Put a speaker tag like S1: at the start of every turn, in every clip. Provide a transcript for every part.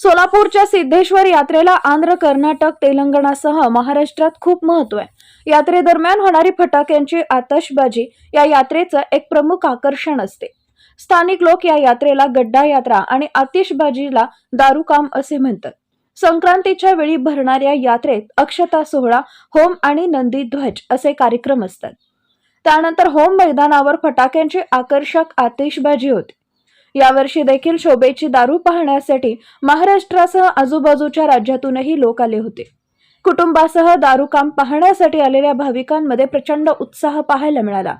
S1: सोलापूरच्या सिद्धेश्वर यात्रेला आंध्र कर्नाटक तेलंगणासह महाराष्ट्रात खूप महत्त्व आहे. यात्रेदरम्यान होणारी फटाक्यांची आतषबाजी या यात्रेचं एक प्रमुख आकर्षण असते. स्थानिक लोक या यात्रेला गड्डा यात्रा आणि आतिषबाजीला दारूकाम असे म्हणतात. संक्रांतीच्या वेळी भरणाऱ्या यात्रेत अक्षता सोहळा होम आणि नंदी ध्वज असे कार्यक्रम असतात. त्यानंतर होम मैदानावर फटाक्यांची आकर्षक आतिषबाजी होते. यावर्षी देखील शोभेची दारू पाहण्यासाठी महाराष्ट्रासह आजूबाजूच्या राज्यातूनही लोक आले होते. कुटुंबासह दारूकाम पाहण्यासाठी आलेल्या भाविकांमध्ये प्रचंड उत्साह पाहायला मिळाला.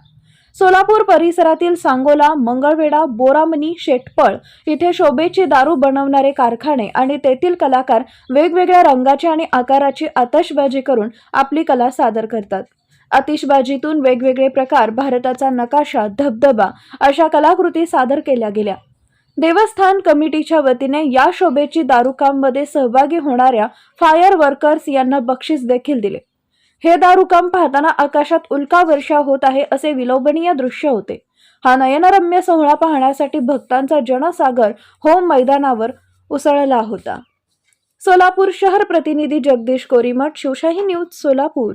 S1: सोलापूर परिसरातील सांगोला मंगळवेढा बोरामनी शेटपळ इथे शोभेची दारू बनवणारे कारखाने आणि तेथील कलाकार वेगवेगळ्या रंगाची आणि आकाराची आतषबाजी करून आपली कला सादर करतात. आतिषबाजीतून वेगवेगळे प्रकार भारताचा नकाशा धबधबा अशा कलाकृती सादर केल्या गेल्या. देवस्थान कमिटीच्या वतीने या शोभेची दारूकाममध्ये सहभागी होणाऱ्या फायर वर्कर्स यांना बक्षीस देखील दिले. हे दारूकाम पाहताना आकाशात उल्का वर्षा होत आहे असे विलोभनीय दृश्य होते. हा नयनरम्य सोहळा पाहण्यासाठी भक्तांचा जनसागर होम मैदानावर उसळला होता. सोलापूर शहर प्रतिनिधी जगदीश कोरीमठ शिवशाही न्यूज सोलापूर.